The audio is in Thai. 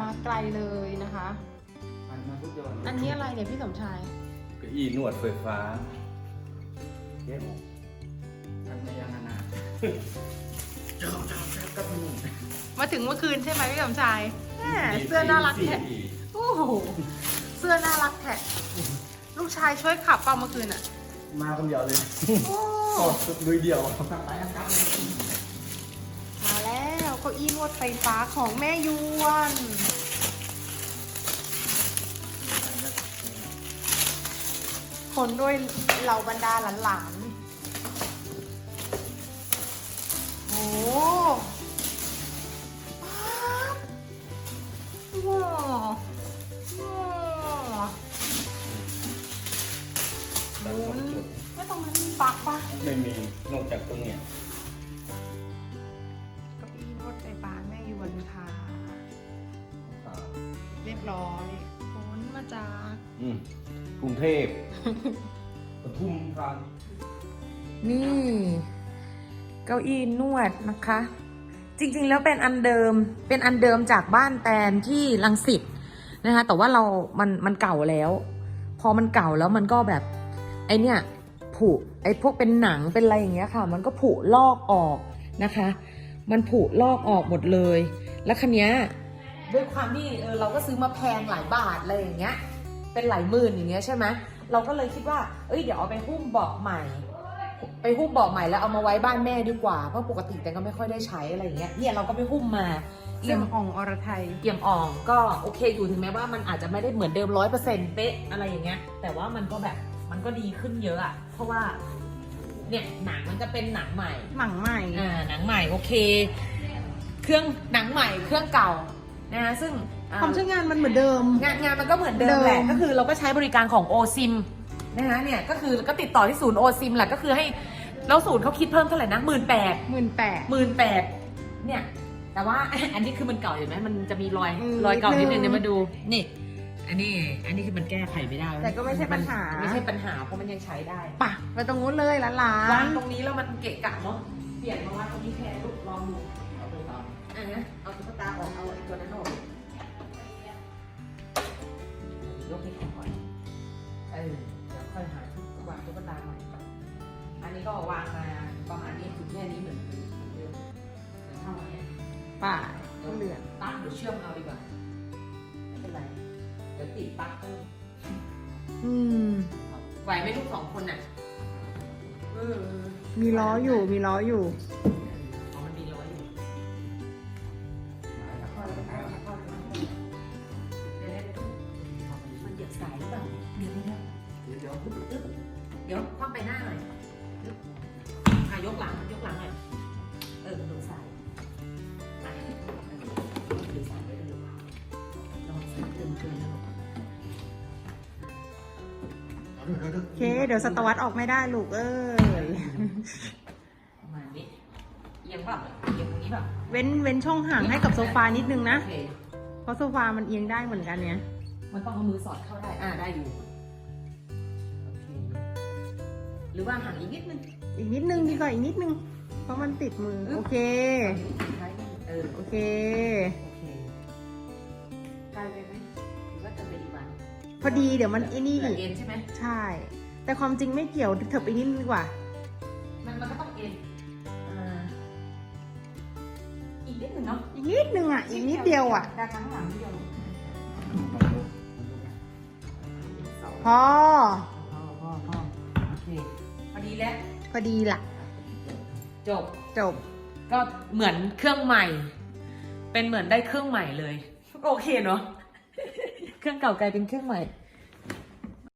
มาไกลเลยนะคะ อันมาพุทธยนต์อันนี้อะไรเนี่ยพี่สมชาย เก้าอี้นวดไฟฟ้าเย้ผมทำในยังนานาเจ้าเจ้าแซ่บกับมึงมาถึงเมื่อคืนใช่ไหมพี่สมชายแหมเสื้อน่ารักแท้โอ้โหเสื้อน่ารักแท้ ลูกชายช่วยขับเปล่าเมื่อคืนอะ มาคนเดียวเลยโอ้สอดสุดลุยเดียวไปอันครับมาแล้วเก้าอี้นวดไฟฟ้าของแม่ยวนคนด้วยเหล่าบรรดาหลานๆโอ้ ไม่มีนอกจากตรงเนี้ยเก้าอี้นวดไฟฟ้าแม่ยวนค่ะ เรียบร้อยพ้นมาจากอืมกรุงเทพปทุมธานีนี่ เก้าอี้นวดนะคะ จริงๆแล้วเป็นอันเดิมเป็นอันเดิมจากบ้านแตนที่ลังสิตนะคะ แต่ว่าเรามันมันเก่าแล้ว พอมันเก่าแล้วมันก็แบบไอเนี่ย ผุไอพวกเป็นหนังเป็นอะไรอย่างเงี้ยค่ะ มันก็ผุลอกออกนะคะ มันผุลอกออกหมดเลย แล้วคันนี้ยด้วยความที่เออเราก็ซื้อมาแพงหลายบาทอะไรอย่างเงี้ย เป็นหลายหมื่นอย่างเงี้ยใช่ไหมเราก็เลยคิดว่า เอ้ยเดี๋ยวเอาไปหุ้มเบาะใหม่ ไปหุ้มเบาะใหม่แล้วเอามาไว้บ้านแม่ดีกว่า เพราะปกติแต่ก็ไม่ค่อยได้ใช้อะไรอย่างเงี้ย เนี่ยเราก็ไปหุ้มมาเอี่ยมอ่องอรไทยเอี่ยมอ่องก็โอเคอยู่ถึงแม้ว่ามันอาจจะไม่ได้เหมือนเดิมร้อยเปอร์เซ็นต์เป๊ะอะไรอย่างเงี้ย แต่ว่ามันก็แบบ มันก็ดีขึ้นเยอะอะเพราะว่า เนี่ยหนังมันก็เป็นหนังใหม่หมังใหม่ อ่าหนังใหม่โอเค เครื่องหนังใหม่เครื่องเก่านะคะซึ่งอ่ความใช้งานมันเหมือนเดิม งานงานมันก็เหมือนเดิมเดิม แหละก็คือเราก็ใช้บริการของ o s i m นะคะเนี่ยก็คือก็ติดต่อที่ศูนย์ o s i m แหละก็คือให้แล้วศูนย์เขาคิดเพิ่มเท่าไหร่นะหมื่นแปด หมื่นแปด หมื่นแปดเนี่ย แต่ว่า อันนี้คือมันเก่าเห็นไหมมันจะมีรอย อืมรอยเก่านิดนึงนิดนึงเนี่ยมาดู นี่ อันนี้อันนี้คือมันแก้ไขไม่ได้แต่ก็ไม่ใช่ปัญหา ไม่ใช่ปัญหาเพราะมันยังใช้ได้ป่ะไปตรงนู้นเลยหลานวางตรงนี้แล้วมันเกะกะเนาะเปลี่ยนมาวางตรงนี้แทนลูกลองดูเอาไปตามอะนะเอาตุ๊กตาออกเอาไอ้ตัวนั้นออกยกให้เขาก่อนเออเดี๋ยวค่อยหาที่วางตุ๊กตาใหม่ก่อนอันนี้ก็วางมาประมาณนี้ถึงแค่นี้เหมือนเหมือนเดิมเหมือนเท่านี้ๆป่ะเหลืองตั้งหรือเชื่อมเอาดีกว่าไม่เป็นไร เดี๋ยวติดปลั๊กเพิ่มอืม ไหวไหมลูกสองคนน่ะเออมีล้ออยู่ มีล้ออยู่ อ๋อมันมีร้อยอยู่เดี๋ยวๆมันเหยียบสายหรือเปล่า เดี๋ยวๆเดี๋ยวเดี๋ยวเดี๋ยวคว่ำไปหน้าหน่อย โอเค เดี๋ยวสตาร์ทออกไม่ได้ลูกเอ้ยประมาณนี้เอียงเปล่าเอียงตรงนี้เปล่าเว้นเว้นช่องห่างให้กับโซฟานิดนึงนะ โอเคเพราะโซฟามันเอียงได้เหมือนกันเนี้ยมันต้องเอามือสอดเข้าได้ อ่าได้อยู่โอเคหรือว่าห่างอีกนิดนึงอีกนิดนึงดีกว่าอีกนิดนึง เพราะมันติดมือ โอเคเออ โอเค โอเคใกล้ไปไหมหรือว่าจะไปอีกวัน พอดีเดี๋ยวมันไอ้นี่เกิดเอ็นใช่ไหมใช่ แต่ความจริงไม่เกี่ยวเถิบไปนิดนึงดีกว่า มันมันก็ต้องเอ็นอ่าอีกนิดหนึ่งเนาะอีกนิดนึงอะ อีกนิดเดียวอะด้านข้างหลังนิดเดียวพอพอพอพอโอเคพอดีแล้ว พอดีล่ะจบ จบ ก็เหมือนเครื่องใหม่ เป็นเหมือนได้เครื่องใหม่เลย โอเคเนาะ เครื่องเก่ากลายเป็นเครื่องใหม่